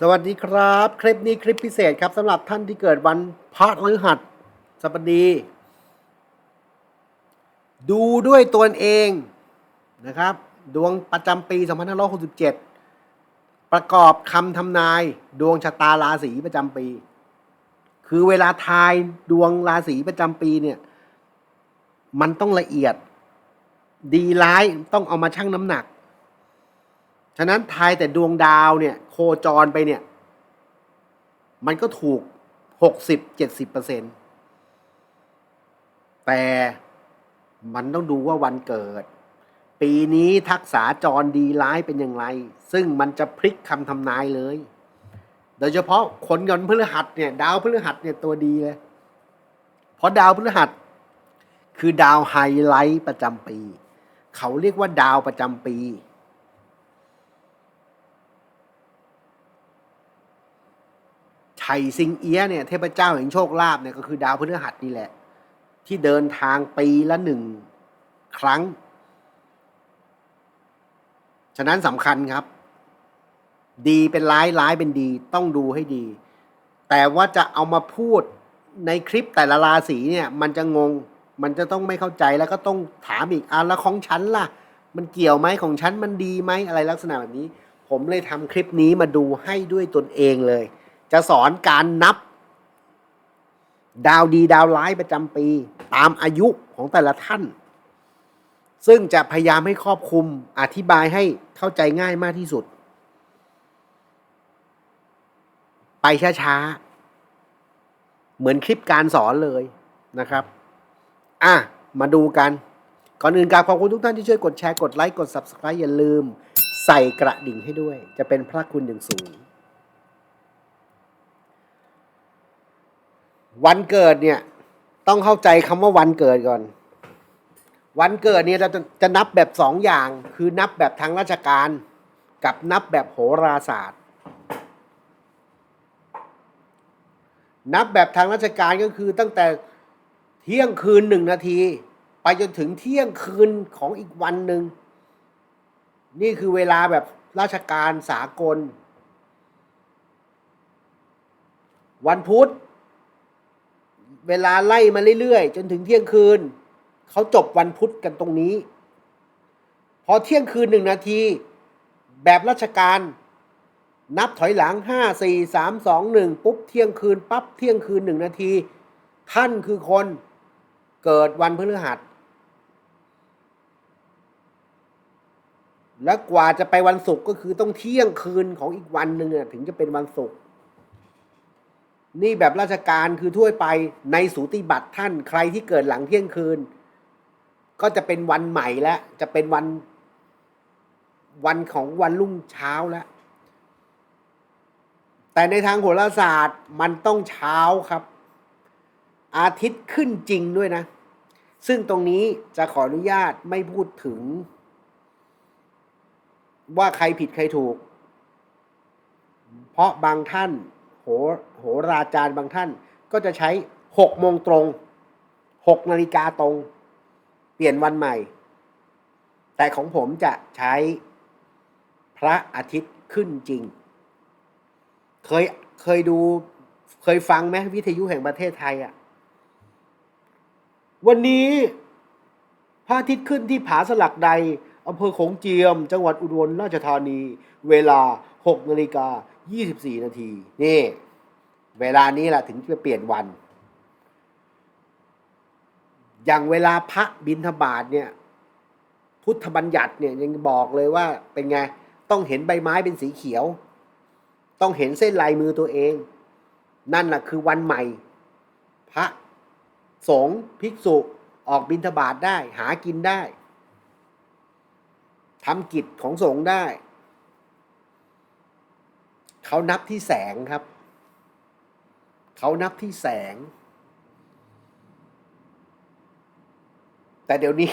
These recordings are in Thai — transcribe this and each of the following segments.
สวัสดีครับ คลิปนี้คลิปพิเศษครับสำหรับท่านที่เกิดวันพฤหัสบดี ดูด้วยตัวเองนะครับ ดวงประจำปี 2567 ประกอบคำทำนาย ดวงชะตาราศีประจำปี คือเวลาทายดวงราศีประจำปีเนี่ย มันต้องละเอียด ดีร้ายต้องเอามาชั่งน้ำหนัก ฉะนั้นทายแต่ดวงดาวเนี่ย โคจรไปเนี่ย มันก็ถูกหกสิบเจ็ดสิบเปอร์เซ็นแต่มันต้องดูว่าวันเกิด ปีนี้ทักษะจรดีร้ายเป็นอย่างไร ซึ่งมันจะพลิกคำทำนายเลย โดยเฉพาะคนยนต์พฤหัสเนี่ย ดาวพฤหัสเนี่ยตัวดีเลย เพราะดาวพฤหัส คือดาวไฮไลท์ประจำปี เขาเรียกว่าดาวประจำปี ชัยซิงเอียเนี่ยเทพเจ้าแห่งโชคลาภเนี่ยก็คือดาวพฤหัสนี่แหละ ที่เดินทางปีละหนึ่งครั้ง ฉะนั้นสำคัญครับ ดีเป็นร้ายร้ายเป็นดีต้องดูให้ดี แต่ว่าจะเอามาพูดในคลิปแต่ละราศีเนี่ย มันจะงงมันจะต้องไม่เข้าใจแล้วก็ต้องถามอีกอะแล้วของฉันล่ะ มันเกี่ยวไหมของฉันมันดีไหมอะไรลักษณะแบบนี้ ผมเลยทำคลิปนี้มาดูให้ด้วยตนเองเลย จะสอนการนับ ดาวดีดาวร้ายประจำปี ตามอายุของแต่ละท่าน ซึ่งจะพยายามให้ครอบคลุมอธิบายให้เข้าใจง่ายมากที่สุด ไปช้าๆ เหมือนคลิปการสอนเลยนะครับ อะ มาดูกัน ก่อนอื่นกราบขอบคุณทุกท่านที่ช่วยกดแชร์ กดไลค์ กด Subscribe อย่าลืม ใส่กระดิ่งให้ด้วย จะเป็นพระคุณอย่างสูง วันเกิดเนี่ย ต้องเข้าใจคำว่าวันเกิดก่อน วันเกิดเนี่ยจะจะจะนับแบบสองอย่าง คือนับแบบทางราชการ กับนับแบบโหราศาสตร์ นับแบบทางราชการก็คือตั้งแต่เที่ยงคืนหนึ่งนาที ไปจนถึงเที่ยงคืนของอีกวันหนึ่งนี่คือเวลาแบบราชการสากล วันพุธ เวลาไล่มาเรื่อยๆ จนถึงเที่ยงคืน เขาจบวันพุธกันตรงนี้ พอเที่ยงคืนหนึ่งนาที แบบราชการ นับถอยหลังห้าสี่สามสองหนึ่งปุ๊บเที่ยงคืน ปั๊บเที่ยงคืนหนึ่งนาที ท่านคือคนเกิดวันพฤหัส และกว่าจะไปวันศุกร์ก็คือต้องเที่ยงคืนของอีกวันหนึ่งถึงจะเป็นวันศุกร์ นี่แบบราชการคือทั่วไปในสูติบัตรท่านใครที่เกิดหลังเที่ยงคืน ก็จะเป็นวันใหม่แล้ว จะเป็นวันวันของวันรุ่งเช้าแล้ว แต่ในทางโหราศาสตร์มันต้องเช้าครับ อาทิตย์ขึ้นจริงด้วยนะ ซึ่งตรงนี้จะขออนุญาตไม่พูดถึง ว่าใครผิดใครถูก เพราะบางท่าน โหโหราจารย์บางท่าน ก็จะใช้หกโมงตรงหกนาฬิกาตรง เปลี่ยนวันใหม่ แต่ของผมจะใช้พระอาทิตย์ขึ้นจริง เคยเคยดูเคยฟังไหมวิทยุแห่งประเทศไทยอะ่ะ วันนี้พระอาทิตย์ขึ้นที่ผาสลักใดอำเภอโขงเจียม จังหวัดอุบลราชธานี เวลา6นาฬิกา 24 นาที นี่ เวลานี้แหละถึงจะเปลี่ยนวัน อย่างเวลาพระบินทบาทเนี่ย พุทธบัญญัติเนี่ยยังบอกเลยว่าเป็นไง ต้องเห็นใบไม้เป็นสีเขียว ต้องเห็นเส้นลายมือตัวเอง นั่นแหละคือวันใหม่ พระสงฆ์ภิกษุออกบิณฑบาตได้ หากินได้ทำกิจของสงฆ์ได้ เขานับที่แสงครับ เขานับที่แสง แต่เดี๋ยวนี้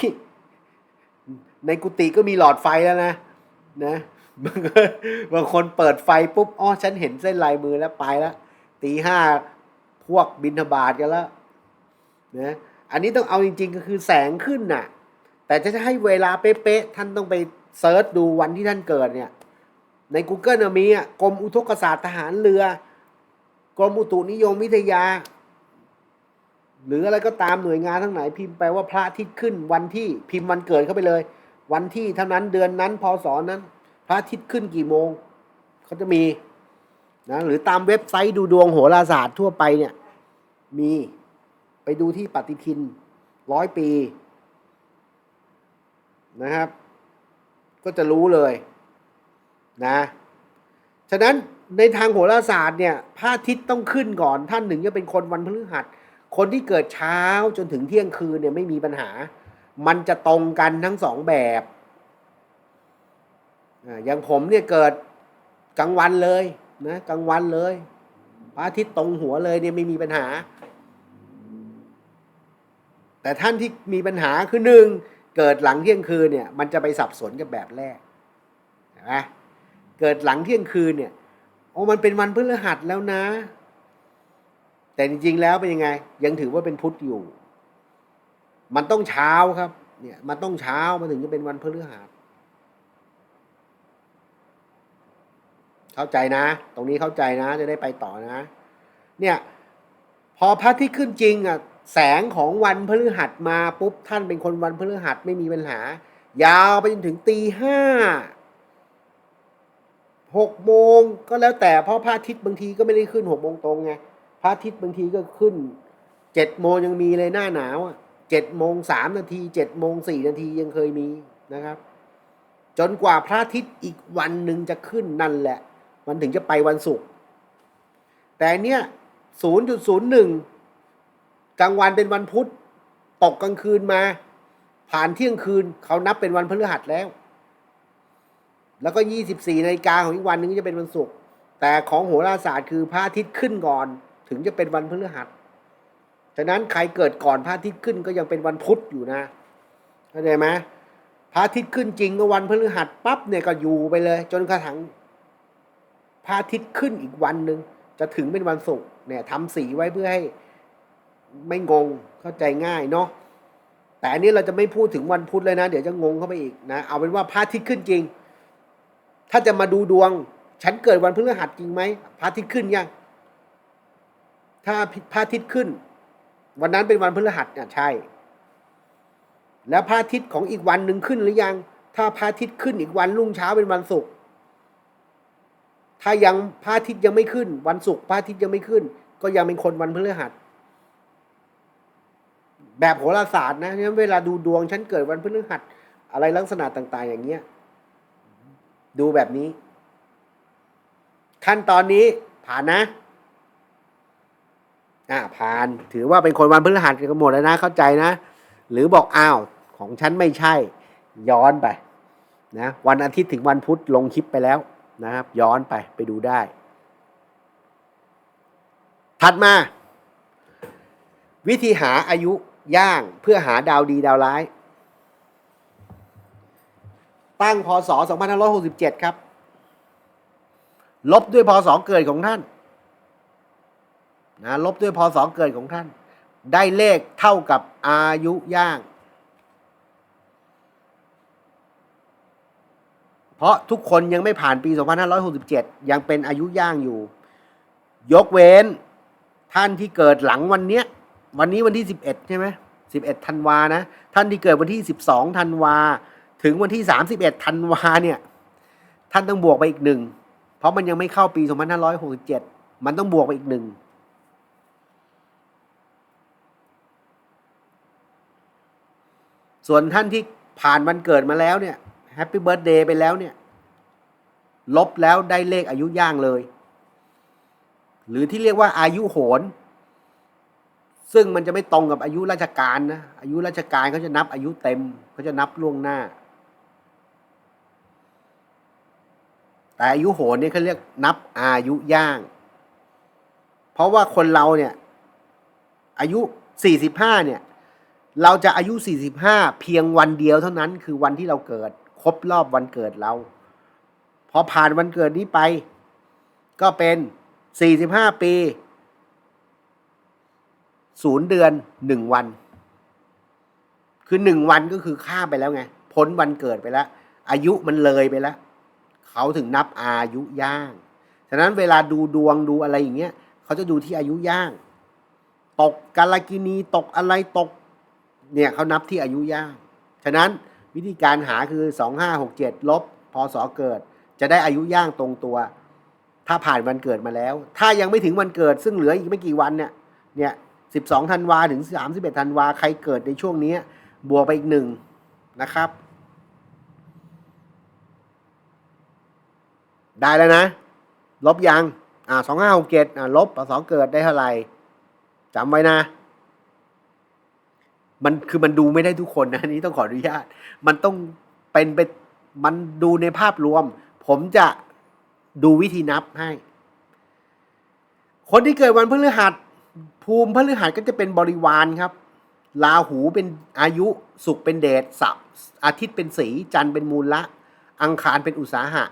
ในกุฏิก็มีหลอดไฟแล้วนะ นะบางคนเปิดไฟปุ๊บอ๋อฉันเห็นเส้นลายมือแล้วไปแล้วตีห้าพวกบินทบาทกันแล้วนะอันนี้ต้องเอาจริง ๆ ก็คือแสงขึ้นน่ะ แต่จะให้เวลาเป๊ะๆท่านต้องไปเซิร์ชดูวันที่ท่านเกิดเนี่ย ใน Google นะมีอะกรมอุทกศาสตร์ทหารเรือ กรมอุตุนิยมวิทยา หรืออะไรก็ตามหน่วยงานทั้งไหนพิมพ์ไปว่าพระอาทิตย์ขึ้นวันที่พิมพ์วันเกิดเข้าไปเลย วันที่เท่านั้นเดือนนั้นพศนั้น พระอาทิตย์ขึ้นกี่โมงเขาจะมีนะหรือตามเว็บไซต์ดูดวงโหราศาสตร์ทั่วไปเนี่ยมีไปดูที่ปฏิทินร้อยปีนะครับ ก็จะรู้เลย นะฉะนั้นในทางโหราศาสตร์เนี่ยพระอาทิตย์ต้องขึ้นก่อนท่านถึงจะเป็นคนวันพฤหัส คนที่เกิดเช้าจนถึงเที่ยงคืนเนี่ยไม่มีปัญหา มันจะตรงกันทั้งสองแบบอย่างผมเนี่ยเกิดกลางวันเลยนะกลางวันเลยพระอาทิตย์ตรงหัวเลยเนี่ยไม่มีปัญหา แต่ท่านที่มีปัญหาคือหนึ่งเกิดหลังเที่ยงคืนเนี่ยมันจะไปสับสนกับแบบแรกนไหม เกิดหลังเที่ยงคืนเนี่ยโอ้มันเป็นวันพฤหัสแล้วนะ แต่จริงๆแล้วเป็นยังไง ยังถือว่าเป็นพุธอยู่ มันต้องเช้าครับ เนี่ย มันต้องเช้ามันถึงจะเป็นวันพฤหัสเข้าใจนะ ตรงนี้เข้าใจนะ จะได้ไปต่อนะ เนี่ย พอพระที่ขึ้นจริงอะแสงของวันพฤหัสมาปุ๊บท่านเป็นคนวันพฤหัสไม่มีปัญหา ยาวไปจนถึงตีห้า หกโมงก็แล้วแต่เพราะพระอาทิตย์บางทีก็ไม่ได้ขึ้นหกโมงตรงไงพระอาทิตย์บางทีก็ขึ้นเจ็ดโมงยังมีเลยหน้าหนาวอะเจ็ดโมงสามนาทีเจ็ดโมงสี่นาทียังเคยมีนะครับ จนกว่าพระอาทิตย์อีกวันหนึ่งจะขึ้นนั่นแหละ มันถึงจะไปวันศุกร์แต่เนี้ยศูนย์จุดศูนย์หนึ่งกลางวันเป็นวันพุธตกกลางคืนมา ผ่านเที่ยงคืนเขานับเป็นวันพฤหัสแล้ว แล้วก็ 24นาฬิกาของอีกวันหนึงจะเป็นวันศุกร์แต่ของโหราศาสตร์คือพระอาทิตย์ขึ้นก่อน ถึงจะเป็นวันพฤหัสฉะนั้นใครเกิดก่อนพระอาทิตย์ขึ้นก็ยังเป็นวันพุธอยู่นะเข้าใจไหมพระอาทิตย์ขึ้นจริงก็วันพฤหัสปั๊บเนี่ยก็อยู่ไปเลย จนกระทั่งพระอาทิตย์ขึ้นอีกวันหนึ่งจะถึงเป็นวันศุกร์เนี่ยทำสีไว้เพื่อให้ไม่งงเข้าใจง่ายเนาะแต่อันนี้เราจะไม่พูดถึงวันพุธเลยนะ เดี๋ยวจะงงเข้าไปอีกนะเอาเป็นว่าพระอาทิตย์ขึ้นจริง ถ้าจะมาดูดวง ฉันเกิดวันพฤหัสจริงไหมพระอาทิตย์ขึ้นยังถ้าพระอาทิตย์ขึ้น วันนั้นเป็นวันพฤหัสเนี่ยใช่ แล้วพระอาทิตย์ของอีกวันหนึ่งขึ้นหรือยัง ถ้าพระอาทิตย์ขึ้นอีกวันรุ่งเช้าเป็นวันศุกร์ถ้ายังพระอาทิตย์ยังไม่ขึ้น วันศุกร์พระอาทิตย์ยังไม่ขึ้น ก็ยังเป็นคนวันพฤหัสแบบโหราศาสตร์นะงั้นเวลาดูดวงฉันเกิดวันพฤหัสอะไรลักษณะต่าง ๆ อย่างเงี้ย ดูแบบนี้ ขั้นตอนนี้ผ่านนะ อ่าผ่าน ถือว่าเป็นคนวันพฤหัสกันหมดแล้วนะ เข้าใจนะ หรือบอกอ้าว ของฉันไม่ใช่ ย้อนไปนะวันอาทิตย์ถึงวันพุธลงคลิปไปแล้วนะครับ ย้อนไปไปดูได้ ถัดมา วิธีหาอายุย่างเพื่อหาดาวดีดาวร้าย ตั้งพศ 2567 ครับ ลบด้วยพศเกิดของท่านนะลบด้วยพศเกิดของท่าน ได้เลขเท่ากับอายุย่าง เพราะทุกคนยังไม่ผ่านปี 2567 ยังเป็นอายุย่างอยู่ ยกเว้นท่านที่เกิดหลังวันเนี้ย วันนี้วันที่ 11 ใช่ไหม11ธันวานะ ท่านที่เกิดวันที่ 12ธันวา ถึงวันที่ 31ธันวาเนี่ย ท่านต้องบวกไปอีกหนึ่ง เพราะมันยังไม่เข้าปี 2567 มันต้องบวกไปอีกหนึ่งส่วนท่านที่ผ่านวันเกิดมาแล้วเนี่ยแฮปปี้เบิร์ดเดย์ไปแล้วเนี่ย ลบแล้วได้เลขอายุย่างเลย หรือที่เรียกว่าอายุโหรซึ่งมันจะไม่ตรงกับอายุราชการนะ อายุราชการเขาจะนับอายุเต็มเขาจะนับล่วงหน้า แต่อายุโหรเนี่ยเขาเรียกนับอายุย่าง เพราะว่าคนเราเนี่ย อายุ 45 เนี่ย เราจะอายุ 45 เพียงวันเดียวเท่านั้นคือวันที่เราเกิด ครบรอบวันเกิดเราพอผ่านวันเกิดนี้ไป ก็เป็น 45 ปีศูนย์เดือนหนึ่งวัน คือหนึ่งวันก็คือข้ามไปแล้วไง พ้นวันเกิดไปแล้ว อายุมันเลยไปแล้ว เขาถึงนับอายุย่าง ฉะนั้นเวลาดูดวงดูอะไรอย่างเงี้ยเขาจะดูที่อายุย่าง ตกกาลกินีตกอะไรตก เนี่ยเขานับที่อายุย่าง ฉะนั้นวิธีการหาคือสองห้าหกเจ็ดลบพศเกิด จะได้อายุย่างตรงตัว ถ้าผ่านวันเกิดมาแล้ว ถ้ายังไม่ถึงวันเกิด ซึ่งเหลืออีกไม่กี่วันเนี่ยเนี่ยสิบสองธันวาถึงสามสิบเอ็ดธันวาใครเกิดในช่วงนี้บวกไปอีกหนึ่งนะครับ ได้แล้วนะ ลบยัง อ่าสองห้าหกเจ็ดอ่าลบพศเกิดได้เท่าไหร่จำไว้นะ มันคือมันดูไม่ได้ทุกคนนะนี้ต้องขออนุญาต มันต้องเป็นไปมันดูในภาพรวม ผมจะดูวิธีนับให้ คนที่เกิดวันพฤหัส ภูมิพฤหัสก็จะเป็นบริวารครับราหูเป็นอายุศุกร์เป็นเดชสับอาทิตย์เป็นสี จันทร์เป็นมูลละ อังคารเป็นอุตสาหะ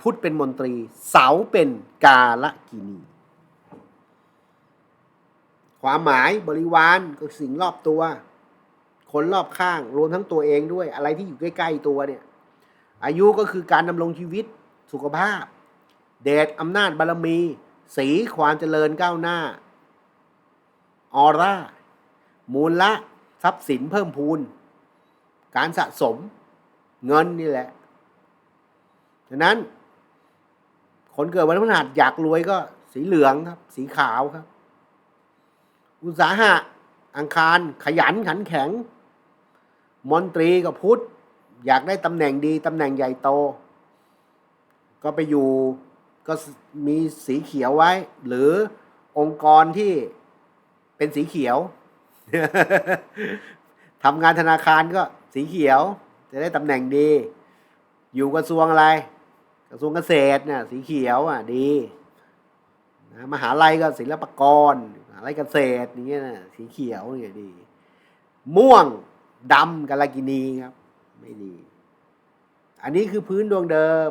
พุธเป็นมนตรี เสาเป็นกาลกินี ความหมายบริวารก็สิ่งรอบตัว คนรอบข้างรวมทั้งตัวเองด้วย อะไรที่อยู่ใกล้ ๆ ตัวเนี่ย อายุก็คือการดำรงชีวิตสุขภาพ เดชอำนาจบารมี สีความเจริญก้าวหน้า ออร่า มูลละทรัพย์สินเพิ่มพูน การสะสมเงินนี่แหละ ฉะนั้น คนเกิดวันพฤหัสอยากรวยก็ สีเหลืองครับ สีขาวครับ อุตสาหะ อังคาร ขยันขันแข็ง มนตรีกับพุทธ อยากได้ตำแหน่งดีตำแหน่งใหญ่โต ก็ไปอยู่ก็มีสีเขียวไว้ หรือองค์กรที่เป็นสีเขียวทำงานธนาคารก็สีเขียว จะได้ตำแหน่งดี อยู่กระทรวงอะไร กระทรวงเกษตรเนี่ยสีเขียวอะดีนะมหาลัยก็ศิลปากรมหาลัยเกษตรอย่างเงี้ยนะสีเขียวเนี่ยดี ม่วงดำกาลกินีครับ ไม่ดี อันนี้คือพื้นดวงเดิม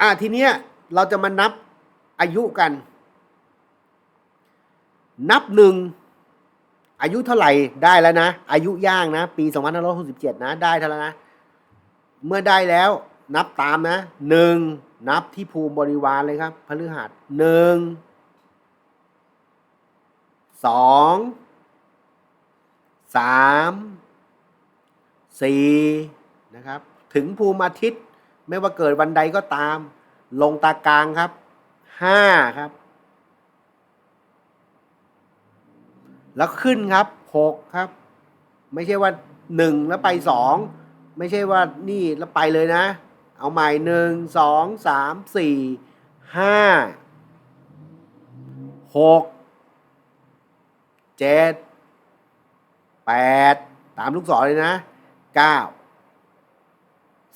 อะทีเนี้ยเราจะมานับอายุกัน นับหนึ่งอายุเท่าไหร่ได้แล้วนะ อายุย่างนะ ปี 2567 นะ ได้เท่าแล้วนะ เมื่อได้แล้ว นับตามนะหนึ่งนับที่ภูมิบริวารเลยครับพฤหัสหนึ่งสองสามสี่นะครับ ถึงภูมิอาทิตย์ไม่ว่าเกิดวันใดก็ตาม ลงตากลางครับห้าครับ แล้วขึ้นครับหกครับ ไม่ใช่ว่าหนึ่งแล้วไปสองไม่ใช่ว่านี่แล้วไปเลยนะ เอาใหม่หนึ่งสองสามสี่ห้าหกเจ็ดแปดตามลูกศรเลยนะเก้า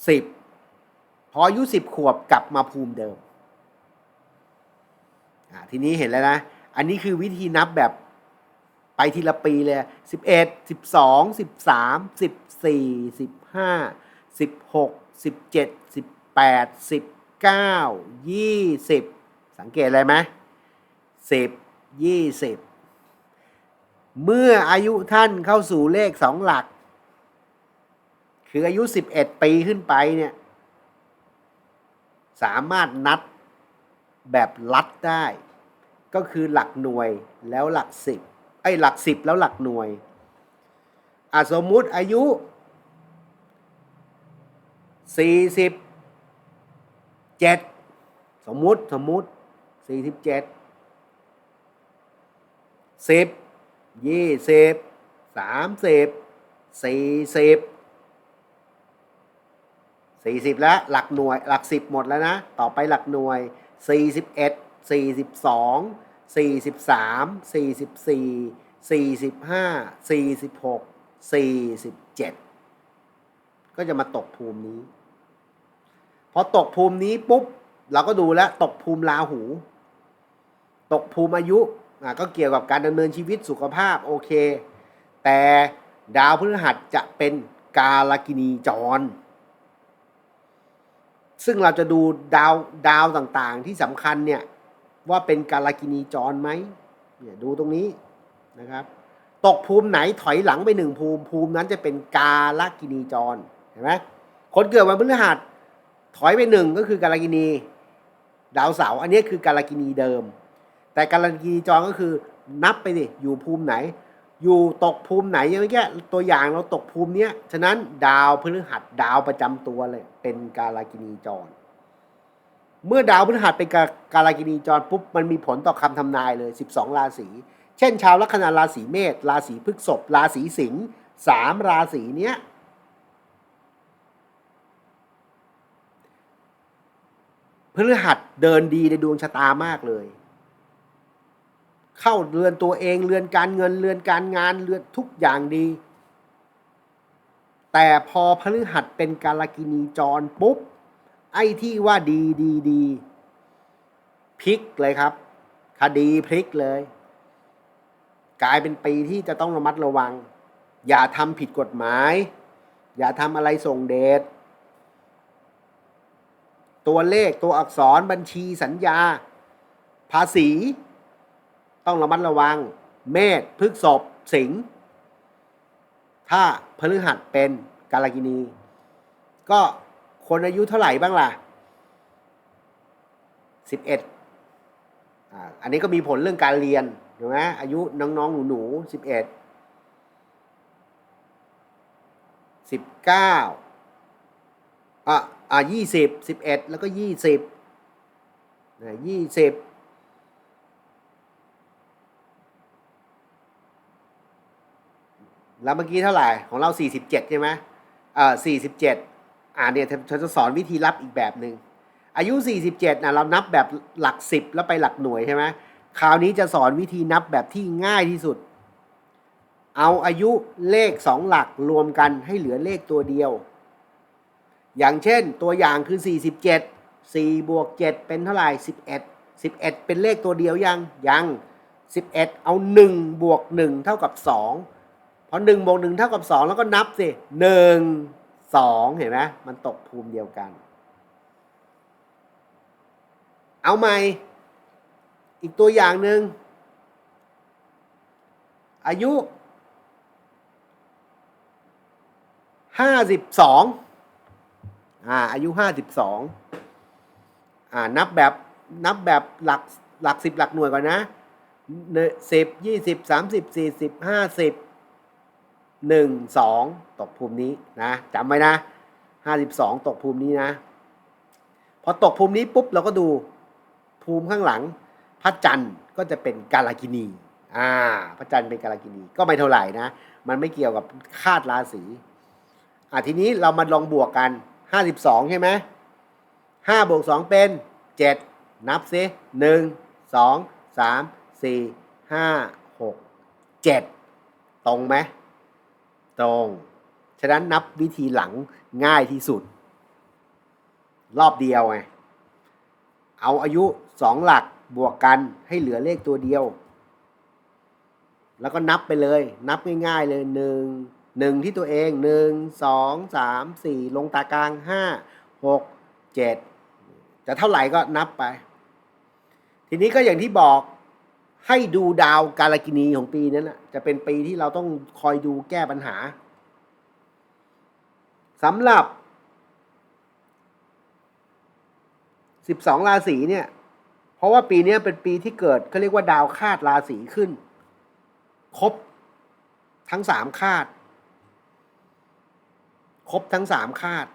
สิบพออายุสิบขวบกลับมาภูมิเดิมทีนี้เห็นแล้วนะ อันนี้คือวิธีนับแบบไปทีละปีเลยสิบเอ็ดสิบสองสิบสามสิบสี่สิบห้าสิบหก สิบเจ็ดสิบแปดสิบเก้ายี่สิบสังเกตอะไรไหมสิบยี่สิบเมื่ออายุท่านเข้าสู่เลขสองหลัก คืออายุสิบเอ็ดปีขึ้นไปเนี่ย สามารถนัดแบบลัดได้ ก็คือหลักหน่วยแล้วหลักสิบไอ้หลักสิบแล้วหลักหน่วยอะสมมุติอายุ สี่สิบเจ็ดสมมุติสมมุติสี่สิบเจ็ดสิบยี่สิบสามสิบสี่สิบสี่สิบแล้วหลักหน่วยหลักสิบหมดแล้วนะ ต่อไปหลักหน่วยสี่สิบเอ็ดสี่สิบสองสี่สิบสามสี่สิบสี่สี่สิบห้าสี่สิบหกสี่สิบเจ็ด ก็จะมาตกภูมินี้ พอตกภูมินี้ปุ๊บ เราก็ดูแลตกภูมิราหู ตกภูมิอายุอะก็เกี่ยวกับการดำเนินชีวิตสุขภาพโอเค แต่ดาวพฤหัสจะเป็นกาลกินีจร ซึ่งเราจะดูดาวดาวต่างๆ ที่สำคัญเนี่ยว่าเป็นกาลกินีจรไหมเนี่ยดูตรงนี้นะครับ ตกภูมิไหนถอยหลังไปหนึ่งภูมิภูมินั้นจะเป็นกาลกินีจร เห็นไหมคนเกิดวันพฤหัสถอยไปหนึ่งก็คือกาลกินีดาวเสาร์อันนี้คือกาลกินีเดิม แต่กาลกินีจรก็คือนับไปสิอยู่ภูมิไหน อยู่ตกภูมิไหนอย่างเมื่อกี้ตัวอย่างเราตกภูมิเนี้ยฉะนั้นดาวพฤหัสดาวประจำตัวเลยเป็นกาลกินีจร เมื่อดาวพฤหัสเป็นกากาลกินีจรปุ๊บมันมีผลต่อคำทำนายเลย 12 ราศีเช่น ชาวลัคนาราศีเมษราศีพฤษภราศีสิงห์สามราศีเนี้ย พฤหัสเดินดีในดวงชะตามากเลย เข้าเรือนตัวเองเรือนการเงินเรือนการงานเรือนทุกอย่างดี แต่พอพฤหัสเป็นกาลกินีจรปุ๊บ ไอ้ที่ว่าดีดีดีพลิกเลยครับ คดีพลิกเลย กลายเป็นปีที่จะต้องระมัดระวัง อย่าทำผิดกฎหมาย อย่าทำอะไรส่งเดช ตัวเลขตัวอักษรบัญชีสัญญา ภาษี ต้องระมัดระวัง เมษพฤกษบสิงห์ถ้าพฤหัสเป็นกาลกินี ก็คนอายุเท่าไหร่บ้างล่ะสิบเอ็ดอันนี้ก็มีผลเรื่องการเรียนถูกไหมอายุน้องๆ หนูๆสิบเอ็ดสิบเก้าอะ อะยี่สิบสิบเอ็ดแล้วก็ยี่สิบนะยี่สิบแล้วเมื่อกี้เท่าไหร่ของเราสี่สิบเจ็ดใช่ไหมเอ่อสี่สิบเจ็ดอ่าเนี่ยฉันจะสอนวิธีรับอีกแบบหนึ่งอายุ 47นะเรานับแบบหลัก 10 แล้วไปหลักหน่วยใช่ไหมคราวนี้จะสอนวิธีนับแบบที่ง่ายที่สุด เอาอายุเลข 2 หลักรวมกันให้เหลือเลขตัวเดียว อย่างเช่นตัวอย่างคือ 47 4บวก7เป็นเท่าไหร่ 11 11 เป็นเลขตัวเดียวยังยัง 11 เอา 1 บวก 1 เท่ากับ2พอ1บวก 1 เท่ากับ 2 แล้วก็นับสิ 1 2 เห็นไหมมันตกภูมิเดียวกัน เอาใหม่ อีกตัวอย่างหนึ่งอายุห้าสิบส อ่าอายุห้าสิบสองอ่านับแบบนับแบบหลักหลักสิบหลักหน่วยก่อนนะสิบยี่สิบสามสิบสี่สิบห้าสิบหนึ่งสองตกภูมินี้นะจำไว้นะห้าสิบสองตกภูมินี้นะ พอตกภูมินี้ปุ๊บเราก็ดูภูมิข้างหลัง พระจันทร์ก็จะเป็นกาลากินีอ่าพระจันทร์เป็นกาลากินีก็ไม่เท่าไหร่นะ มันไม่เกี่ยวกับคาดราศีอ่าทีนี้เรามาลองบวกกัน ห้าสิบสองใช่ไหมห้าบวกสองเป็นเจ็ดนับซิหนึ่งสองสามสี่ห้าหกเจ็ดตรงไหมตรง ฉะนั้นนับวิธีหลังง่ายที่สุด รอบเดียวไง เอาอายุสองหลักบวกกันให้เหลือเลขตัวเดียว แล้วก็นับไปเลย นับง่ายๆเลยหนึ่ง หนึ่งที่ตัวเองหนึ่งสองสามสี่ลงตากลางห้าหกเจ็ดจะเท่าไหร่ก็นับไป ทีนี้ก็อย่างที่บอกให้ดูดาวกาลกินีของปีนั้นนะจะเป็นปีที่เราต้องคอยดูแก้ปัญหาสำหรับ 12 ราศีเนี่ย เพราะว่าปีนี้เป็นปีที่เกิดเขาเรียกว่าดาวคาดราศีขึ้น ครบทั้งสามคาด ครบทั้งสามคาด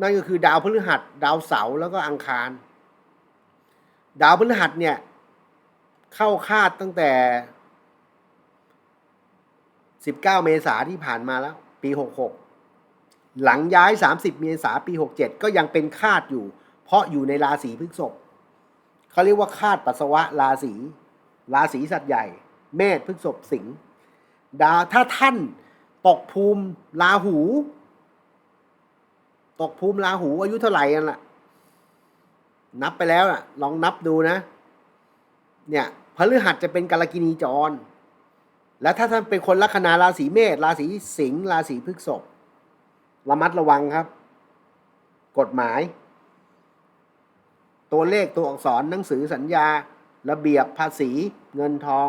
นั่นก็คือดาวพฤหัส ดาวเสาร์แล้วก็อังคาร ดาวพฤหัสเนี่ย เข้าคาดตั้งแต่ 19 เมษาที่ผ่านมาแล้ว ปี 66 หลังย้าย 30 เมษาปี 67 ก็ยังเป็นคาดอยู่ เพราะอยู่ในราศีพฤษภเขาเรียกว่าคาดปัสสาวะราศีราศีสัตว์ใหญ่ เมษพฤษภสิงห์ดาวถ้าท่าน ตกภูมิราหู ตกภูมิราหูอายุเท่าไหร่กันล่ะ นับไปแล้วน่ะ ลองนับดูนะ เนี่ยพฤหัสจะเป็นกาลกินีจร แล้วถ้าท่านเป็นคนลัคนาราศีเมษราศีสิงห์ราศีพฤษภระมัดระวังครับ กฎหมาย ตัวเลขตัวอักษรหนังสือสัญญา ระเบียบภาษีเงินทอง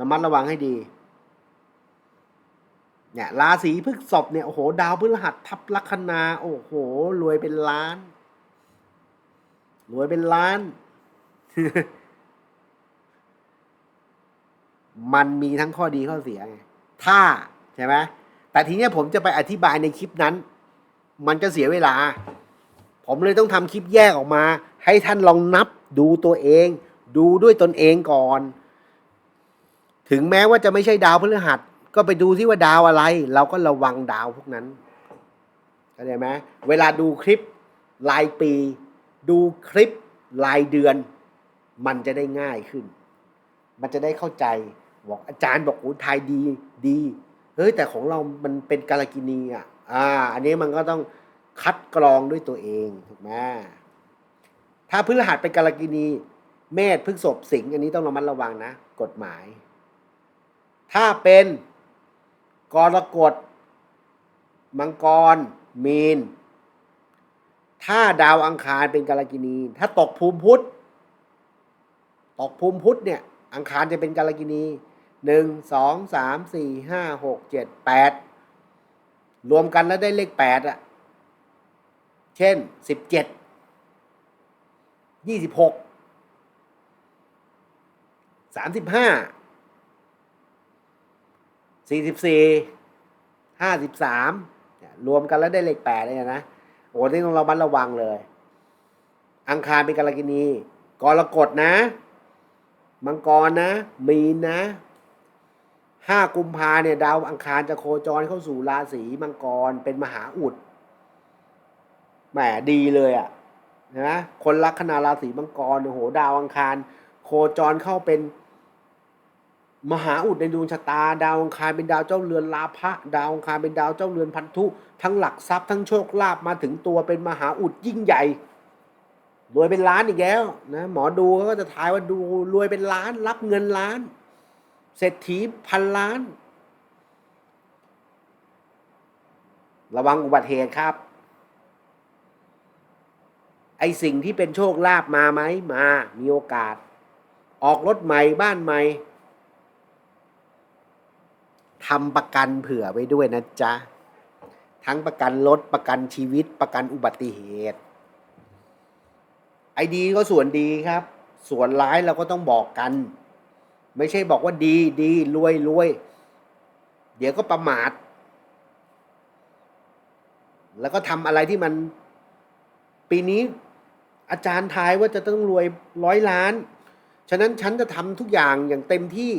ระมัดระวังให้ดี เนี่ยราศีพฤษภเนี่ยโอ้โห ดาวพฤหัสทับลัคนาโอ้โห รวยเป็นล้าน รวยเป็นล้าน มันมีทั้งข้อดีข้อเสียไงถ้าใช่ไหมแต่ทีนี้ผมจะไปอธิบายในคลิปนั้น มันจะเสียเวลา ผมเลยต้องทำคลิปแยกออกมา ให้ท่านลองนับดูตัวเอง ดูด้วยตนเองก่อน ถึงแม้ว่าจะไม่ใช่ดาวพฤหัส ก็ไปดูที่ว่าดาวอะไร เราก็ระวังดาวพวกนั้นเข้าใจไหมเวลาดูคลิปรายปี ดูคลิปรายเดือน มันจะได้ง่ายขึ้น มันจะได้เข้าใจบอกอาจารย์บอกโอ้ไทยดีดีเฮ้ยแต่ของเรามันเป็นกาลกินีอะอ่า อันนี้มันก็ต้องคัดกรองด้วยตัวเองถูกไหมถ้าพฤหัสเป็นกาลกินี เมษพฤษภสิงห์อันนี้ต้องระมัดระวังนะ กฎหมาย ถ้าเป็น กรกฎ มังกร มีน ถ้าดาวอังคารเป็นกาลกินี ถ้าตกภูมิพุธ ตกภูมิพุธเนี่ย อังคารจะเป็นกาลกินีหนึ่งสองสามสี่ห้าหกเจ็ดแปดรวมกันแล้วได้เลขแปดอะเช่นสิบเจ็ดยี่สิบหกสามสิบห้า สี่สิบสี่ห้าสิบสามรวมกันแล้วได้เลขแปดเลยนะโอ้นี่ต้องเราบัดระวังเลย อังคารเป็นกาลกินีกรกฎนะ มังกรนะ มีนนะห้ากุมภาเนี่ยดาวอังคารจะโคจรเข้าสู่ราศีมังกรเป็นมหาอุดแหมดีเลยอะ่ะนะคนลัคนาราศีมังกรโอ้โห ดาวอังคาร โคจรเข้าเป็น มหาอุดในดวงชะตา ดาวองคารเป็นดาวเจ้าเรือนลาภะดาวองคารเป็นดาวเจ้าเรือนพันธุทั้งหลักทรัพย์ทั้งโชคลาภมาถึงตัวเป็นมหาอุดยิ่งใหญ่รวยเป็นล้านอีกแล้วนะหมอดูเขาก็จะทายว่าดูรวยเป็นล้าน รับเงินล้าน เศรษฐีพันล้าน ระวังอุบัติเหตุครับ ไอสิ่งที่เป็นโชคลาภมาไหมมา มีโอกาส ออกรถใหม่บ้านใหม่ ทำประกันเผื่อไว้ด้วยนะจ๊ะ ทั้งประกันรถประกันชีวิตประกันอุบัติเหตุไอดีก็ส่วนดีครับ ส่วนร้ายเราก็ต้องบอกกัน ไม่ใช่บอกว่าดีดีรวยรวยเดี๋ยวก็ประมาท แล้วก็ทำอะไรที่มัน ปีนี้อาจารย์ทายว่าจะต้องรวยร้อยล้าน ฉะนั้นฉันจะทำทุกอย่างอย่างเต็มที่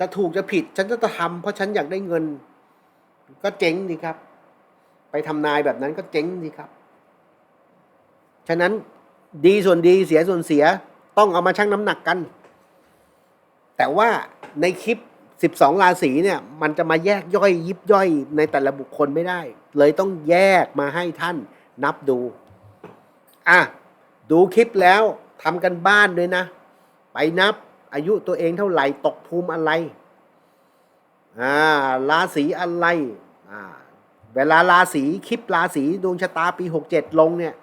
จะถูกจะผิด ฉันจะทำเพราะฉันอยากได้เงิน ก็เจ๊งดีครับ ไปทำนายแบบนั้นก็เจ๊งดีครับ ฉะนั้นดีส่วนดีเสียส่วนเสียต้องเอามาชั่งน้ำหนักกัน แต่ว่าในคลิป 12 ราศีเนี่ย มันจะมาแยกย่อยยิบย่อยในแต่ละบุคคลไม่ได้ เลยต้องแยกมาให้ท่านนับดู อะ ดูคลิปแล้วทำกันบ้านด้วยนะ ไปนับ อายุตัวเองเท่าไหร่ตกภูมิอะไรอ่าราศีอะไรอ่าเวลาราศีคลิปราศีดวงชะตาปี 67 ลงเนี่ย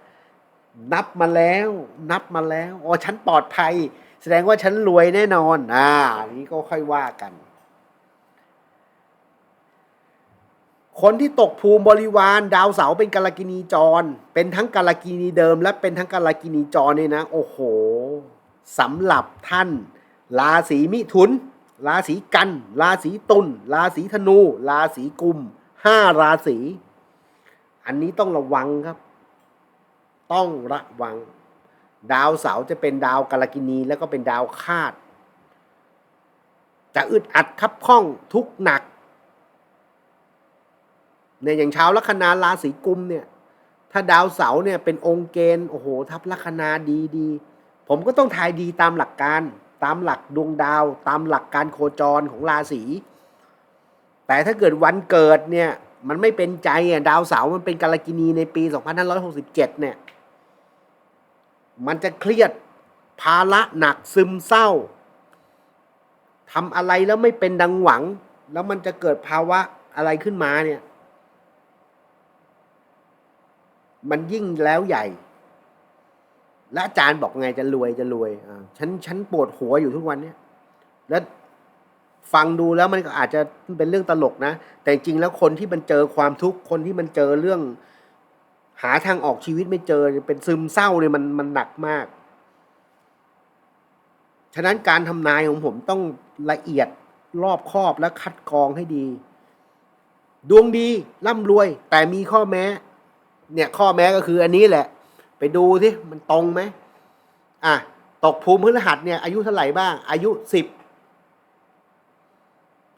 นับมาแล้ว นับมาแล้วอ๋อฉันปลอดภัย แสดงว่าฉันรวยแน่นอนอ่านี้ก็ค่อยว่ากัน คนที่ตกภูมิบริวารดาวเสาร์เป็นกาลกินีจร เป็นทั้งกาลกินีเดิม และเป็นทั้งกาลกินีจรเนี่ยนะ โอ้โหสำหรับท่าน ราศีมิถุน ราศีกัน ราศีตุลราศีธนู ราศีกุมห้าราศี อันนี้ต้องระวังครับ ต้องระวัง ดาวเสาร์จะเป็นดาวกาลกินีแล้วก็เป็นดาวคาด จะอึดอัดคับข้องทุกหนักเนี่ยอย่างชาวลัคนาราศีกุมเนี่ย ถ้าดาวเสาร์เนี่ยเป็นองค์เกณฑ์โอ้โห ทับลัคนาดีดี ผมก็ต้องทายดีตามหลักการ ตามหลักดวงดาว ตามหลักการโคจรของราศีแต่ถ้าเกิดวันเกิดเนี่ย มันไม่เป็นใจอะดาวเสาร์มันเป็นกาลกินีในปี 2567 เนี่ย มันจะเครียดภาระหนักซึมเศร้าทำอะไรแล้วไม่เป็นดังหวัง แล้วมันจะเกิดภาวะอะไรขึ้นมาเนี่ย มันยิ่งแล้วใหญ่ และอาจารย์บอกไงจะรวยจะรวยอ่าฉันฉันปวดหัวอยู่ทุกวันเนี่ยแล้วฟังดูแล้วมันก็อาจจะเป็นเรื่องตลกนะ แต่จริงแล้วคนที่มันเจอความทุกข์คนที่มันเจอเรื่อง หาทางออกชีวิตไม่เจอเป็นซึมเศร้าเนี่ยมันมันหนักมาก ฉะนั้นการทำนายของผมต้องละเอียดรอบคอบและคัดกรองให้ดี ดวงดีร่ำรวย แต่มีข้อแม้ เนี่ยข้อแม้ก็คืออันนี้แหละ ไปดูสิมันตรงไหมอะตกภูมิพฤหัสเนี่ยอายุเท่าไหร่บ้าง อายุสิบ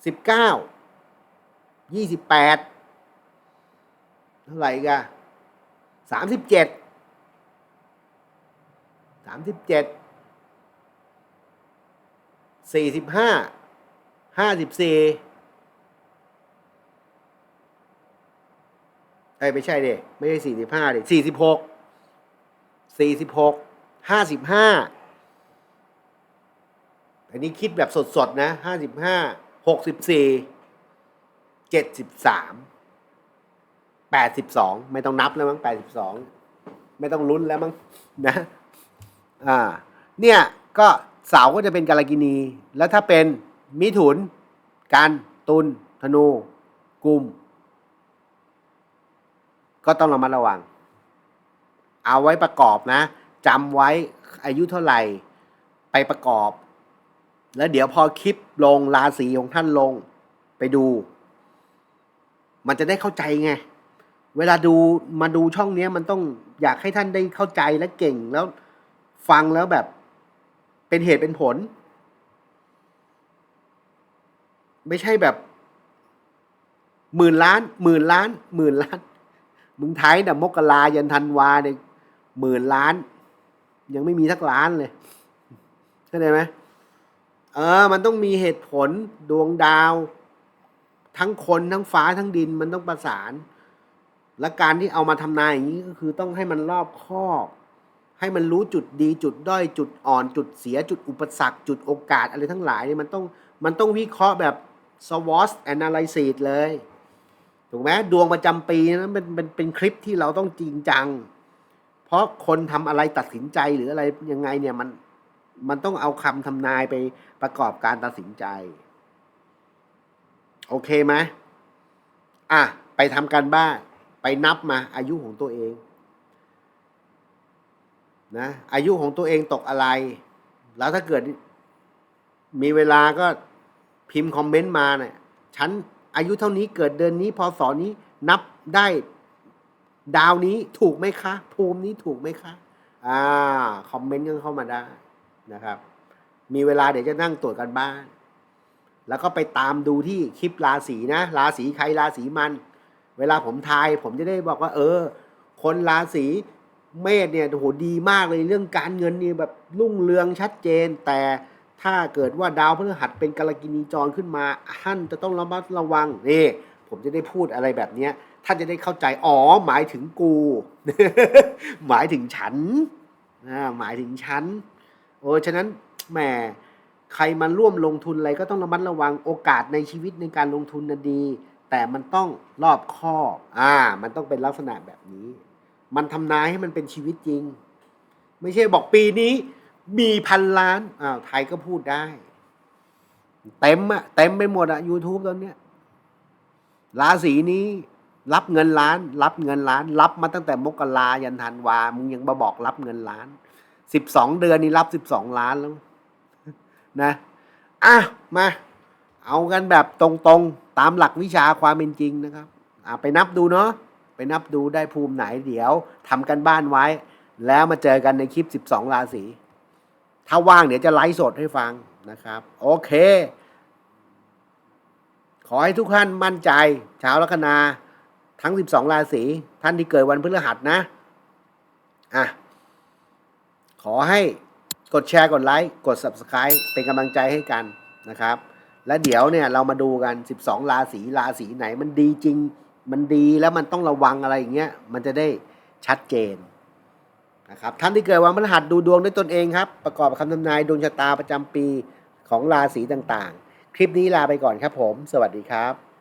สิบเก้ายี่สิบแปดเท่าไหร่กันสามสิบเจ็ดสามสิบเจ็ดสี่สิบห้าห้าสิบสี่เอ้ยไม่ใช่เด็ไม่ใช่สี่สิบห้าเด็สี่สิบหก สี่สิบหกห้าสิบห้าอันนี้คิดแบบสดๆนะห้าสิบห้าหกสิบสี่เจ็ดสิบสามแปดสิบสองไม่ต้องนับแล้วมั้งแปดสิบสองไม่ต้องลุ้นแล้วมั้งนะอ่าเนี่ยก็เสาก็จะเป็นกาลกินี แล้วถ้าเป็นมิถุน กัน ตุลธนู กุม ก็ต้องระมัดระวัง เอาไว้ประกอบนะจำไว้อายุเท่าไหร่ไปประกอบ แล้วเดี๋ยวพอคลิปลงราศีของท่านลงไปดู มันจะได้เข้าใจไง เวลาดูมาดูช่องเนี้ยมันต้องอยากให้ท่านได้เข้าใจและเก่งแล้วฟังแล้วแบบเป็นเหตุเป็นผล ไม่ใช่แบบหมื่นล้านหมื่นล้านหมื่นล้าน มึงไทยน่ะมกรายันธันวาเนี่ย หมื่นล้าน ยังไม่มีสักล้านเลยเข้าใจไหมเออ มันต้องมีเหตุผลดวงดาว ทั้งคนทั้งฟ้าทั้งดินมันต้องประสาน และการที่เอามาทำนายอย่างนี้ก็คือต้องให้มันรอบคอบ ให้มันรู้จุดดีจุดด้อยจุดอ่อนจุดเสียจุดอุปสรรค จุดโอกาสอะไรทั้งหลายเนี่ยมันต้องมันต้องวิเคราะห์แบบ SWOT analysis เลย ถูกไหมดวงประจำปีนั้นเป็นเป็นเป็นคลิปที่เราต้องจริงจัง ราะคนทำอะไรตัดสินใจหรืออะไรยังไงเนี่ยมันมันต้องเอาคำทำนายไปประกอบการตัดสินใจ โอเคไหมอะ ไปทำการบ้านไปนับมา อายุของตัวเองนะอายุของตัวเองตกอะไร แล้วถ้าเกิดมีเวลาก็พิมพ์คอมเมนต์มาเนี่ยฉันอายุเท่านี้เกิดเดือนนี้พศนี้นับได้ ดาวนี้ถูกไหมคะ ภูมินี้ถูกไหมคะ อ่า คอมเมนต์กันเข้ามาได้นะครับ มีเวลาเดี๋ยวจะนั่งตรวจกันบ้าน แล้วก็ไปตามดูที่คลิปราศีนะ ราศีใครราศีมัน เวลาผมทายผมจะได้บอกว่า เออ คนราศีเมษเนี่ยโอ้โหดีมากเลยเรื่องการเงินนี่แบบรุ่งเรืองชัดเจน แต่ถ้าเกิดว่าดาวพฤหัสเป็นกาลกินีจรขึ้นมาท่านจะต้องระมัดระวังนี่ผมจะได้พูดอะไรแบบเนี้ย ท่านจะได้เข้าใจ อ๋อ หมายถึงกู หมายถึงฉันอ่าหมายถึงฉัน โอ้ฉะนั้นแหมใครมาร่วมลงทุนอะไรก็ต้องระมัดระวังโอกาสในชีวิตในการลงทุนนะดี แต่มันต้องรอบคอบอ่า มันต้องเป็นลักษณะแบบนี้ มันทำนายให้มันเป็นชีวิตจริง ไม่ใช่บอกปีนี้ มีพันล้านอ้าวไทยก็พูดได้ เต็มอะเต็มไปหมดอะ YouTube ตอนเนี้ยราศีนี้ รับเงินล้าน รับเงินล้าน รับมาตั้งแต่มกรายันธันวา มึงยังมาบอกรับเงินล้านสิบสองเดือนนี่รับสิบสองล้านแล้วนะอะมา เอากันแบบตรงๆ ตามหลักวิชาความเป็นจริงนะครับ อะไปนับดูเนาะไปนับดูได้ภูมิไหนเดี๋ยวทำกันบ้านไว้ แล้วมาเจอกันในคลิป 12 ราศีถ้าว่างเดี๋ยวจะไลฟ์สดให้ฟังนะครับ โอเค ขอให้ทุกท่านมั่นใจชาวลัคนา ทั้ง 12 ราศีท่านที่เกิดวันพฤหัสนะ อะ ขอให้กดแชร์ กดไลค์ กด Subscribe เป็นกำลังใจให้กันนะครับ และเดี๋ยวเนี่ยเรามาดูกัน 12 ราศีราศีไหนมันดีจริง มันดีแล้วมันต้องระวังอะไรอย่างเงี้ย มันจะได้ชัดเจนนะครับ ท่านที่เกิดวันพฤหัสดูดวงด้วยตนเองครับ ประกอบคำทำนายดวงชะตาประจำปีของราศีต่างๆ คลิปนี้ลาไปก่อนครับผม สวัสดีครับ